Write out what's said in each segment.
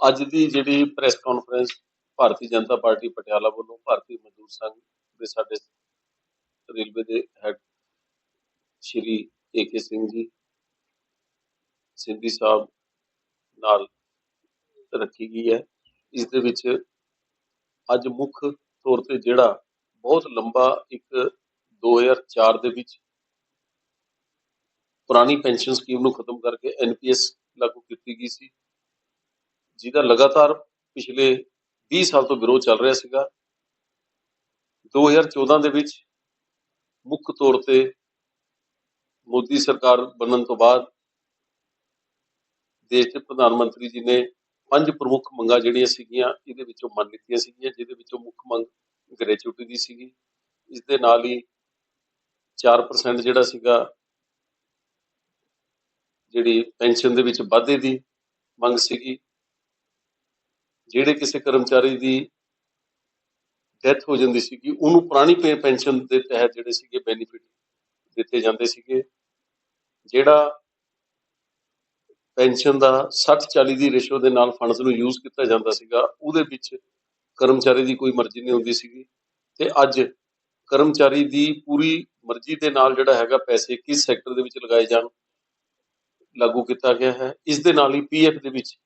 ਅੱਜ ਦੀ ਜਿਹੜੀ press conference Bharatiya Janata party Patiala ਵੱਲੋਂ ਭਾਰਤੀ ਮਜ਼ਦੂਰ ਸੰਘ ਦੇ ਸਾਡੇ ਰੇਲਵੇ ਦੇ ਹੈਡ ਸ਼੍ਰੀ ਏਕੇ ਸਿੰਘ ਜੀ, ਸਿੰਧੀ ਸਾਹਿਬ ਨਾਲ ਰੱਖੀ ਗਈ ਹੈ। ਇਸ ਦੇ ਵਿੱਚ ਅੱਜ ਮੁੱਖ ਤੌਰ ਤੇ ਜਿਹੜਾ ਬਹੁਤ ਲੰਬਾ ਇੱਕ 2004 ਦੇ ਵਿੱਚ ਪੁਰਾਣੀ ਪੈਨਸ਼ਨ ਸਕੀਮ ਨੂੰ ਖਤਮ ਕਰਕੇ ਐਨਪੀਐਸ ਲਾਗੂ ਕੀਤੀ ਗਈ ਸੀ, ਜਿਹਦਾ ਲਗਾਤਾਰ ਪਿਛਲੇ 20 ਸਾਲ ਤੋਂ ਵਿਰੋਧ ਚੱਲ ਰਿਹਾ ਸੀਗਾ। 2014 ਦੇ ਵਿੱਚ ਮੁੱਖ ਤੌਰ ਤੇ ਮੋਦੀ ਸਰਕਾਰ ਬਣਨ ਤੋਂ ਬਾਅਦ ਦੇਸ਼ ਦੇ ਪ੍ਰਧਾਨ ਮੰਤਰੀ ਜੀ ਨੇ ਪੰਜ ਪ੍ਰਮੁੱਖ ਮੰਗਾਂ ਜਿਹੜੀਆਂ ਸੀਗੀਆਂ, ਇਹਦੇ ਵਿੱਚੋਂ ਮੰਨ ਲਿੱਤੀਆਂ ਸੀਗੀਆਂ, ਜਿਹਦੇ ਵਿੱਚੋਂ ਮੁੱਖ ਮੰਗ ਗ੍ਰੈਚੁਇਟੀ ਦੀ ਸੀਗੀ। ਇਸ ਦੇ ਨਾਲ ਹੀ 4% ਜਿਹੜਾ ਸੀਗਾ ਜਿਹੜੀ ਪੈਨਸ਼ਨ ਦੇ ਵਿੱਚ ਵਾਧੇ ਦੀ ਮੰਗ ਸੀਗੀ, ਜਿਹੜੇ ਕਿਸੇ ਕਰਮਚਾਰੀ ਦੀ ਡੈਥ ਹੋ ਜਾਂਦੀ ਸੀਗੀ, ਉਹਨੂੰ ਪੁਰਾਣੀ ਪੇ, ਪੈਨਸ਼ਨ ਦੇ ਤਹਿਤ ਜਿਹੜੇ ਸੀਗੇ ਬੈਨੀਫਿਟ ਦਿੱਤੇ ਜਾਂਦੇ ਸੀਗੇ, ਜਿਹੜਾ ਪੈਨਸ਼ਨ ਦਾ 60 40 ਦੀ ਰੇਸ਼ੋ ਦੇ ਨਾਲ ਫੰਡਸ ਨੂੰ ਯੂਜ਼ ਕੀਤਾ ਜਾਂਦਾ ਸੀਗਾ, ਉਹਦੇ ਵਿੱਚ ਕਰਮਚਾਰੀ ਦੀ ਕੋਈ ਮਰਜ਼ੀ ਨਹੀਂ ਹੁੰਦੀ ਸੀਗੀ ਤੇ ਅੱਜ ਕਰਮਚਾਰੀ ਦੀ ਪੂਰੀ ਮਰਜ਼ੀ ਦੇ ਨਾਲ ਜਿਹੜਾ ਹੈਗਾ ਪੈਸੇ ਕਿਸ ਸੈਕਟਰ ਦੇ ਵਿੱਚ ਲਗਾਏ ਜਾਣ ਲਾਗੂ ਕੀਤਾ ਗਿਆ ਹੈ। ਇਸ ਦੇ ਨਾਲ ਹੀ ਪੀਐਫ ਦੇ ਵਿੱਚ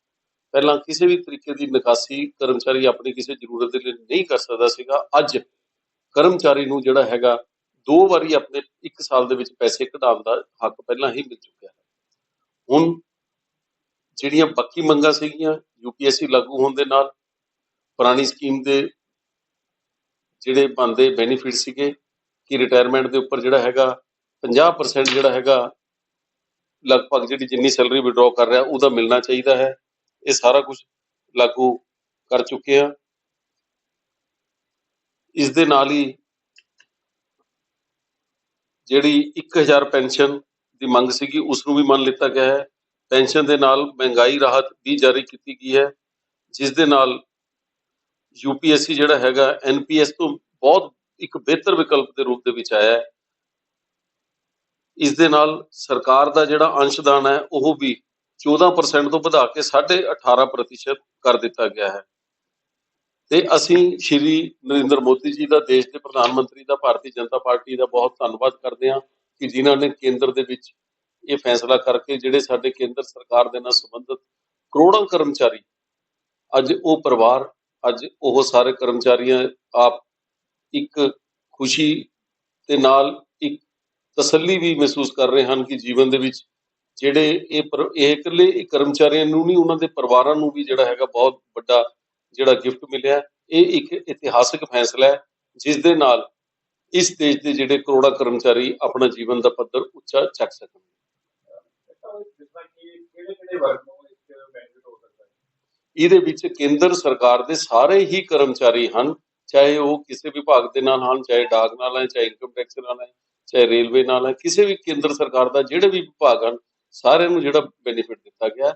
ਪਹਿਲਾਂ ਕਿਸੇ ਵੀ ਤਰੀਕੇ ਦੀ ਨਿਕਾਸੀ ਕਰਮਚਾਰੀ ਆਪਣੀ ਕਿਸੇ ਜ਼ਰੂਰਤ ਦੇ ਲਈ ਨਹੀਂ ਕਰ ਸਕਦਾ ਸੀਗਾ। ਅੱਜ ਕਰਮਚਾਰੀ ਨੂੰ ਜਿਹੜਾ ਹੈਗਾ, ਦੋ ਵਾਰੀ ਆਪਣੇ ਇੱਕ ਸਾਲ ਦੇ ਵਿੱਚ ਪੈਸੇ ਕਢਾਉਣ ਦਾ ਹੱਕ ਪਹਿਲਾਂ ਹੀ ਮਿਲ ਚੁੱਕਿਆ ਹੈ। ਹੁਣ ਜਿਹੜੀਆਂ ਬਾਕੀ ਮੰਗਾਂ ਸੀਗੀਆਂ ਯੂਪੀਐਸਸੀ ਲਾਗੂ ਹੋਣ ਦੇ ਨਾਲ ਪੁਰਾਣੀ ਸਕੀਮ ਦੇ ਜਿਹੜੇ ਬੰਦੇ ਬੈਨੀਫਿਟ ਸੀਗੇ, ਕਿ ਰਿਟਾਇਰਮੈਂਟ ਦੇ ਉੱਪਰ ਜਿਹੜਾ ਹੈਗਾ 50% ਜਿਹੜਾ ਹੈਗਾ ਲਗਭਗ ਜਿਹੜੀ ਜਿੰਨੀ ਸੈਲਰੀ ਵਿਡਰਾਅ ਕਰ ਰਿਹਾ, ਉਹਦਾ ਮਿਲਣਾ ਚਾਹੀਦਾ ਹੈ। ਇਹ ਸਾਰਾ ਕੁਝ ਲਾਗੂ ਕਰ ਚੁੱਕੇ ਆ ਇਸ ਦੇ ਨਾਲ ਹੀ ਜਿਹੜੀ 1000 ਪੈਨਸ਼ਨ ਦੀ ਮੰਗ ਸੀਗੀ ਉਸ ਨੂੰ ਵੀ ਮੰਨ ਲਿੱਤਾ ਗਿਆ ਹੈ। ਪੈਨਸ਼ਨ ਦੇ ਨਾਲ ਮਹਿੰਗਾਈ ਰਾਹਤ ਵੀ ਜਾਰੀ ਕੀਤੀ ਗਈ ਹੈ, ਜਿਸ ਦੇ ਨਾਲ ਯੂਪੀਐਸਸੀ ਜਿਹੜਾ ਹੈਗਾ ਐਨਪੀਐਸ ਤੋਂ ਬਹੁਤ ਇੱਕ ਬਿਹਤਰ ਵਿਕਲਪ ਦੇ ਰੂਪ ਦੇ ਵਿੱਚ ਆਇਆ ਹੈ। ਇਸ ਦੇ ਨਾਲ ਸਰਕਾਰ ਦਾ ਜਿਹੜਾ ਅੰਸ਼ਦਾਨ ਹੈ, ਉਹ ਵੀ 14% ਤੋਂ ਵਧਾ ਕੇ 18.5% ਕਰ ਦਿੱਤਾ ਗਿਆ ਹੈ। ਤੇ ਅਸੀਂ ਸ਼੍ਰੀ ਨਰਿੰਦਰ ਮੋਦੀ ਜੀ ਦਾ ਦੇਸ਼ ਦੇ ਪ੍ਰਧਾਨ ਮੰਤਰੀ ਦਾ, ਭਾਰਤੀ ਜਨਤਾ ਪਾਰਟੀ ਦਾ ਬਹੁਤ ਧੰਨਵਾਦ ਕਰਦੇ ਹਾਂ ਕਿ ਜਿਨ੍ਹਾਂ ਨੇ ਕੇਂਦਰ ਦੇ ਵਿੱਚ ਇਹ ਫੈਸਲਾ ਕਰਕੇ ਜਿਹੜੇ ਸਾਡੇ ਕੇਂਦਰ ਸਰਕਾਰ ਦੇ ਨਾਲ ਸੰਬੰਧਿਤ ਕਰੋੜਾਂ ਕਰਮਚਾਰੀ, ਅੱਜ ਉਹ ਪਰਿਵਾਰ, ਅੱਜ ਉਹ ਸਾਰੇ ਕਰਮਚਾਰੀਆਂ ਆਪ ਇੱਕ ਖੁਸ਼ੀ ਦੇ ਨਾਲ ਤਸੱਲੀ ਵੀ ਮਹਿਸੂਸ ਕਰ ਰਹੇ ਹਨ ਕਿ ਜੀਵਨ ਦੇ ਵਿੱਚ ਜਿਹੜੇ ਇਹ ਇਹ ਇਕੱਲੇ ਕਰਮਚਾਰੀਆਂ ਨੂੰ ਨਹੀਂ, ਉਹਨਾਂ ਦੇ ਪਰਿਵਾਰਾਂ ਨੂੰ ਵੀ ਜਿਹੜਾ ਹੈਗਾ ਬਹੁਤ ਵੱਡਾ ਜਿਹੜਾ ਗਿਫਟ ਮਿਲਿਆ ਇਹ ਇੱਕ ਇਤਿਹਾਸਕ ਫੈਸਲਾ ਹੈ, ਜਿਸ ਦੇ ਨਾਲ ਇਸ ਦੇਸ਼ ਦੇ ਜਿਹੜੇ ਕਰੋੜਾਂ ਕਰਮਚਾਰੀ ਆਪਣਾ ਜੀਵਨ ਦਾ ਪੱਧਰ ਉੱਚਾ ਚੱਕ ਸਕਣ ਇਹਦੇ ਵਿੱਚ ਕੇਂਦਰ ਸਰਕਾਰ ਦੇ ਸਾਰੇ ਹੀ ਕਰਮਚਾਰੀ ਹਨ, ਚਾਹੇ ਉਹ ਕਿਸੇ ਵਿਭਾਗ ਦੇ ਨਾਲ ਹਨ, ਚਾਹੇ ਡਾਕ ਨਾਲ ਹੈ, ਚਾਹੇ ਇਨਕਮ ਟੈਕਸ ਨਾਲ ਹੈ। ਚਾਹੇ ਰੇਲਵੇ ਨਾਲ ਹੈ ਕਿਸੇ ਵੀ ਕੇਂਦਰ ਸਰਕਾਰ ਦਾ ਜਿਹੜੇ ਵੀ ਵਿਭਾਗ ਹਨ ਸਾਰਿਆਂ ਨੂੰ ਜਿਹੜਾ ਬੈਨੀਫਿਟ ਦਿੱਤਾ ਗਿਆ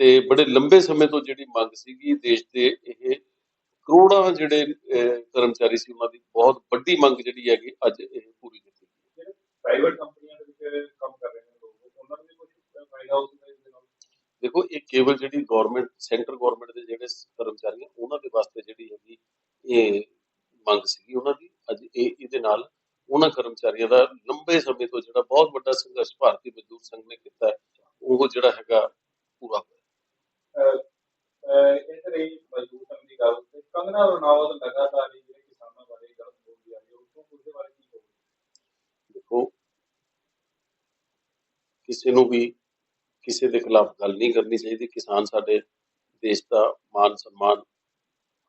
ਤੇ ਬੜੇ ਲੰਬੇ ਸਮੇਂ ਤੋਂ ਜਿਹੜੀ ਮੰਗ ਸੀਗੀ ਦੇਸ਼ ਦੇ ਇਹ ਕਰੋੜਾਂ ਜਿਹੜੇ ਕਰਮਚਾਰੀ ਸੀ ਉਹਨਾਂ ਦੀ ਬਹੁਤ ਵੱਡੀ ਮੰਗ ਜਿਹੜੀ ਹੈਗੀ ਅੱਜ ਇਹ ਪੂਰੀ ਕੀਤੀ ਗਈ ਪ੍ਰਾਈਵੇਟ ਕੰਪਨੀਆਂ ਦੇ ਵਿੱਚ ਕੰਮ ਕਰ ਰਹੇ ਨੇ ਲੋਕ ਉਹਨਾਂ ਨੂੰ ਵੀ ਕੁਝ ਫਾਇਦਾ ਹੋ ਸਕਦਾ ਦੇਖੋ ਇਹ ਕੇਵਲ ਜਿਹੜੀ ਗਵਰਨਮੈਂਟ ਸੈਂਟਰ ਗਵਰਨਮੈਂਟ ਦੇ ਜਿਹੜੇ ਕਰਮਚਾਰੀ ਉਹਨਾਂ ਦੇ ਵਾਸਤੇ ਜਿਹੜੀ ਹੈਗੀ ਇਹ ਮੰਗ ਸੀਗੀ ਉਹਨਾਂ ਦੀ। ਅੱਜ ਇਹ ਇਹਦੇ ਨਾਲ ਉਹਨਾਂ ਕਰਮਚਾਰੀਆਂ ਦਾ ਲੰਬੇ ਸਮੇਂ ਤੋਂ ਜਿਹੜਾ ਬਹੁਤ ਵੱਡਾ ਸੰਘਰਸ਼ ਭਾਰਤੀ ਮਜ਼ਦੂਰ ਸੰਘ ਨੇ ਕੀਤਾ ਉਹ ਜਿਹੜਾ ਹੈਗਾ ਪੂਰਾ ਹੋਇਆ। ਇਸ ਲਈ ਮਜ਼ਦੂਰ ਸੰਘ ਦੀ ਗੱਲ ਤੇ ਕੰਗਨਾ ਰਣਾਵਤ ਲਗਾਤਾਰ ਜਿਹੜੇ ਕਿਸਾਨਾਂ ਬਾਰੇ ਗਲਤ ਬੋਲਦੀ ਆ ਰਹੀ ਉਸ ਤੋਂ ਉਸਦੇ ਬਾਰੇ ਕੀ ਕਹੋਗੇ? ਦੇਖੋ ਕਿਸੇ ਨੂੰ ਵੀ ਕਿਸੇ ਦੇ ਖਿਲਾਫ ਗੱਲ ਨਹੀਂ ਕਰਨੀ ਚਾਹੀਦੀ। ਕਿਸਾਨ ਸਾਡੇ ਦੇਸ਼ ਦਾ ਮਾਨ ਸਨਮਾਨ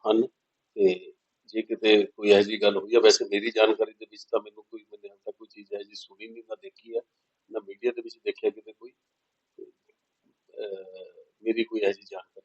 ਹਨ ਤੇ ਜੇ ਕਿਤੇ ਕੋਈ ਇਹੋ ਜਿਹੀ ਗੱਲ ਹੋਈ ਹੈ ਵੈਸੇ ਮੇਰੀ ਜਾਣਕਾਰੀ ਦੇ ਵਿੱਚ ਤਾਂ ਮੈਨੂੰ ਕੋਈ ਮੈंने ਹਾਲੇ ਤੱਕ ਕੋਈ ਚੀਜ਼ ਹੈ ਜੀ ਸੁਣੀ ਨਹੀਂ ਨਾ ਦੇਖੀ ਹੈ ਨਾ ਮੀਡੀਆ ਦੇ ਵਿੱਚ ਦੇਖਿਆ ਕਿਤੇ ਕੋਈ। ਮੇਰੀ ਕੋਈ ਇਹੋ ਜਿਹੀ ਜਾਣਕਾਰੀ